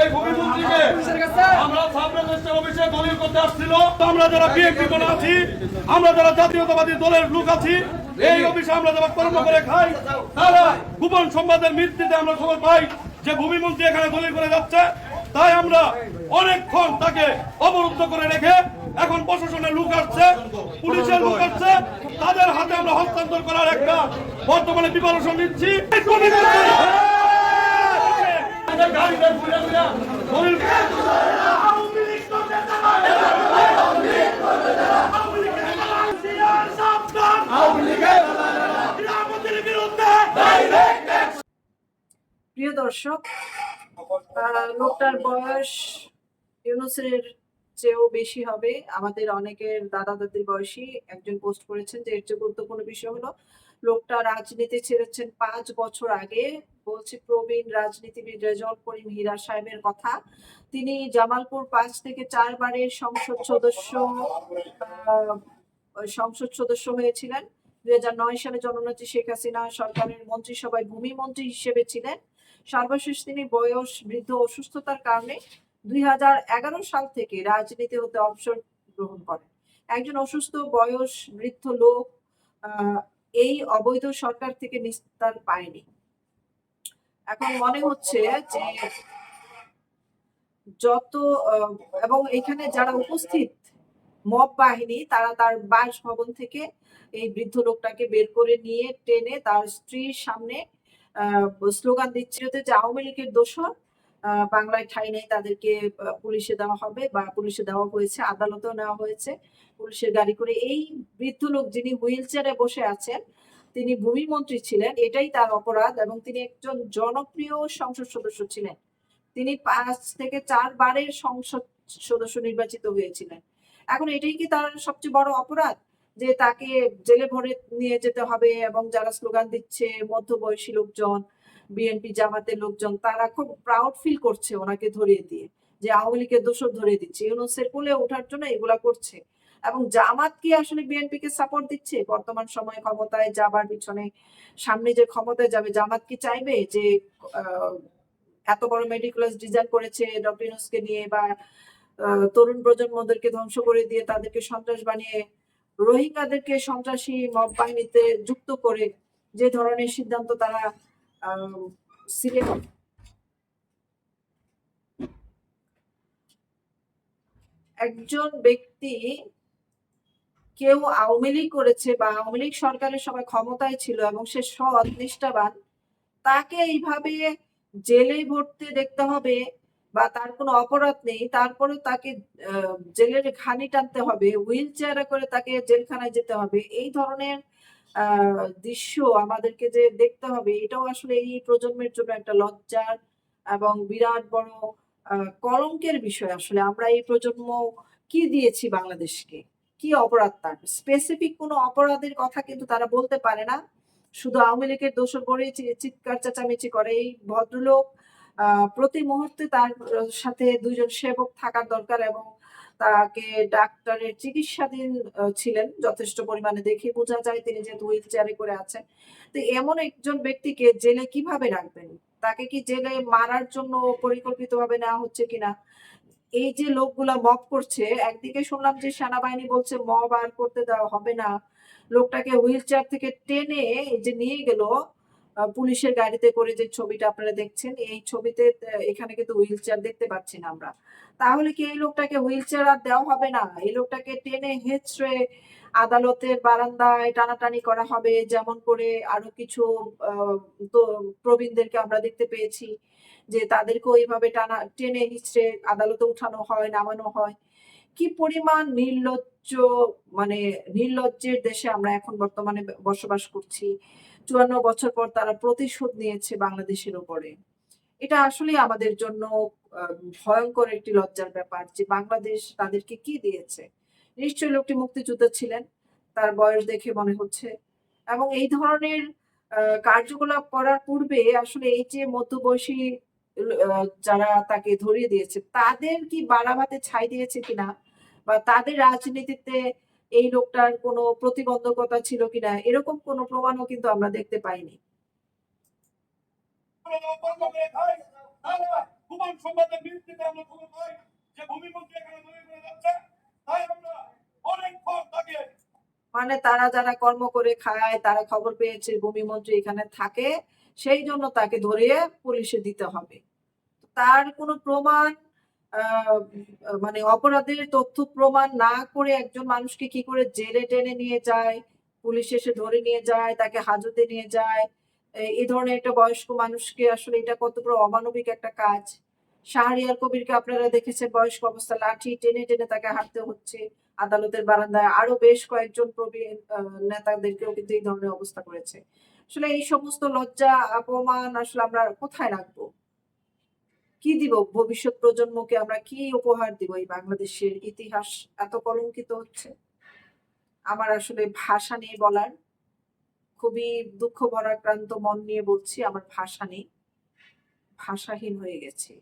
এই আমরা অফিসে আমরা যারা বিএনপি আছি আমরা যারা জাতীয়তাবাদী দলের লোক আছি এই অফিসে আমরা যারা কর্ম করে খাই তারা গোপন ভিত্তিতে আমরা খবর পাই যে ভূমিমন্ত্রী এখানে দলিল করে যাচ্ছে। তাই আমরা অনেকক্ষণ তাকে অবরুদ্ধ করে রেখে এখন প্রশাসনের লোক আসছে পুলিশের লোক আসছে। তাদের হাতে আমরা হস্তান্তর করার একটা বর্তমানে প্রিপারেশন নিচ্ছি। প্রিয় দর্শক লোকটার বয়স ইউনুসের চেয়েও বেশি হবে। আমাদের অনেকের দাদা দাদির বয়সী একজন পোস্ট করেছেন যে এর চেয়ে গুরুত্বপূর্ণ বিষয় হলো, লোকটা রাজনীতি ছেড়েছেন পাঁচ বছর আগে, বলছি প্রবীণ রাজনীতিবিদ রেজল করিম হীরা সাহেবের কথা। তিনি জামালপুর পাঁচ থেকে চারবারের সংসদ সদস্য সংসদ সদস্য হয়েছিলেন। দুই হাজার নয় সালে জননেত্রী শেখ হাসিনা সরকারের মন্ত্রিসভায় ভূমি মন্ত্রী হিসেবে ছিলেন। সর্বশেষ তিনি বয়স, বৃদ্ধ অসুস্থতার কারণে দুই হাজার এগারো সাল থেকে রাজনীতি হতে অবসর গ্রহণ করেন। একজন অসুস্থ, বয়স, বৃদ্ধ লোক এই অবৈধ সরকার থেকে নিস্তার পায়নি। এখন মনে হচ্ছে যে যত এবং এখানে যারা উপস্থিত মব বাহিনী, তারা তার বাসভবন থেকে এই বৃদ্ধ লোকটাকে বের করে নিয়ে টেনে তার স্ত্রীর সামনে স্লোগান দিচ্ছিল যে আওয়ামী লীগের দোষর বাংলায় ঠাই নেই তাদেরকে পুলিশে দেওয়া হবে বা পুলিশে দেওয়া হয়েছে, আদালতেও নেওয়া হয়েছে, পুলিশের গাড়ি করে। এই বৃদ্ধ লোক যিনি হুইল বসে আছেন, তিনি ভূমি মন্ত্রী ছিলেন, এটাই তার অপরাধ এবং তিনি একজন জনপ্রিয় সংসদ সদস্য ছিলেন। তিনি পাঁচ থেকে চারবারের সংসদ সদস্য নির্বাচিত হয়েছিলেন। এখন এটাই কি তার সবচেয়ে বড় অপরাধ? যে তাকে জেলে ভরে নিয়ে যেতে হবে এবং যারা স্লোগান দিচ্ছে, মধ্যবয়সী লোকজন বিএনপি জামাতের লোকজন, তারা খুব প্রাউড ফিল করছে ওনাকে ধরিয়ে দিয়ে, যে আওয়ামী লীগের দোষর ধরিয়ে দিচ্ছে। ইউনুসের কোলে ওঠার জন্য এগুলা করছে। এবং জামাত কি আসলে বিএনপি কে সাপোর্ট দিচ্ছে? বর্তমান সময়ে ক্ষমতায় যাবার পিছনে, সামনে যে ক্ষমতায় যাবে, জামাত কি চাইবে যে এত বড় মেডিকুলাস ডিজাইন করেছে ডক্টর ইউনুসকে নিয়ে বা তরুণ প্রজন্মদেরকে ধ্বংস করে দিয়ে তাদেরকে সন্ত্রাস বানিয়ে রোহিঙ্গাদেরকে সন্ত্রাসী মব বাহিনীতে যুক্ত করে যে ধরনের সিদ্ধান্ত তারা সিলেট একজন ব্যক্তি কেউ আওয়ামী লীগ করেছে বা আওয়ামী লীগ সরকারের সময় ক্ষমতায় ছিল এবং সে সৎ, নিষ্ঠাবান, তাকে এইভাবে জেলে ভরতে দেখতে হবে বা তার কোনো অপরাধ নেই তারপরে তাকে জেলের ঘানি টানতে হবে, হুইল চেয়ারে করে তাকে জেলখানায় যেতে হবে, এই ধরনের দৃশ্য আমাদেরকে যে দেখতে হবে, এটাও আসলে এই প্রজন্মের জন্য একটা লজ্জার এবং বিরাট বড় কলঙ্কের বিষয় আসলে। আমরা এই প্রজন্ম কি দিয়েছি বাংলাদেশকে? কি অপরাধ তার? স্পেসিফিক কোনো অপরাধের কথা কিন্তু তারা বলতে পারে না। শুধু আওয়ামী লীগের দোষর বলেই চি- চিৎকার, চেঁচামেচি করে। এই ভদ্রলোক প্রতি মুহূর্তে তার সাথে দুজন সেবক থাকার দরকার এবং তাকে ডাক্তারের চিকিৎসাধীন ছিলেন। যথেষ্ট পরিমাণে দেখে বোঝা যায় তিনি যেহেতু হুইল চেয়ারে করে আছেন। তো এমন একজন ব্যক্তিকে জেলে কীভাবে রাখবেন? তাকে কি জেলে মারার জন্য পরিকল্পিতভাবে নেওয়া হচ্ছে কিনা? এই যে লোকগুলা মব করছে, একদিকে শুনলাম যে সেনাবাহিনী বলছে মব আর করতে দেওয়া হবে না। লোকটাকে হুইল চেয়ার থেকে টেনে যে নিয়ে গেল পুলিশের গাড়িতে করে যে ছবিটা আপনারা দেখছেন, এই ছবিতে এখানে কিন্তু হুইল চেয়ার দেখতে পাচ্ছি না আমরা। তাহলে কি এই লোকটাকে হুইল চেয়ার আর দেওয়া হবে না? এই লোকটাকে টেনে হেঁচড়ে আদালতের বারান্দায় টানাটানি করা হবে, যেমন করে আরও কিছু তো প্রবীণদেরকে আমরা দেখতে পেয়েছি যে তাদেরকেও এইভাবে টানা, টেনে হিচড়ে আদালতে উঠানো হয়, নামানো হয়। কি পরিমাণ নির্লজ্জ মানে নির্লজ্জের দেশে আমরা এখন বর্তমানে বসবাস করছি। চুয়ান্ন বছর পর তারা প্রতিশোধ নিয়েছে বাংলাদেশের উপরে। এটা আসলে আমাদের জন্য ভয়ঙ্কর একটি লজ্জার ব্যাপার যে বাংলাদেশ তাদেরকে কি দিয়েছে। নিশ্চয়ই লোকটি মুক্তিযোদ্ধা ছিলেন, তার বয়স দেখে মনে হচ্ছে। এবং এই ধরনের কার্যকলাপ করার পূর্বে আসলে এই যে মধ্যবয়সী যারা তাকে ধরিয়ে দিয়েছে, তাদের কি বাড়াবাতে ছাই দিয়েছে কিনা? বা তাদের রাজনীতিতে এই লোকটার কোনো প্রতিবন্ধকতা ছিল কিনা, এরকম কোনো প্রমাণও কিন্তু আমরা দেখতে পাইনি। মানে তারা যারা কর্ম করে খায়, তারা খবর পেয়েছে ভূমিমন্ত্রী এখানে থাকে, সেই জন্য তাকে ধরিয়ে পুলিশে দিতে হবে। তার কোনো প্রমাণ মানে অপরাধের তথ্য প্রমাণ না করে একজন মানুষকে কি করে জেলে টেনে নিয়ে যায়, পুলিশ এসে ধরে নিয়ে যায়, তাকে হাজতে নিয়ে যায় এই ধরনের একটা বয়স্ক মানুষকে আসলে এটা কত বড় অমানবিক একটা কাজ। শাহরিয়ার কবিরকে আপনারা দেখেছেন বয়স্ক অবস্থা লাঠি টেনে টেনে তাকে হাঁটতে হচ্ছে। আদালতের বারান্দায় আরও বেশ কয়েকজন প্রবীণ নেতাদেরকেও কিন্তু এই ধরনের অবস্থা করেছে। আসলে এই সমস্ত লজ্জা, অপমান আসলে আমরা কোথায় রাখব? কি দিব? ভবিষ্যৎ প্রজন্মকে আমরা কি উপহার দিব? এই বাংলাদেশের ইতিহাস এত কলঙ্কিত হচ্ছে। আমার আসলে ভাষা নেই বলার। খুবই দুঃখ ভরাক্রান্ত মন নিয়ে বলছি, আমার ভাষা নেই। ভাষাহীন হয়ে গেছি।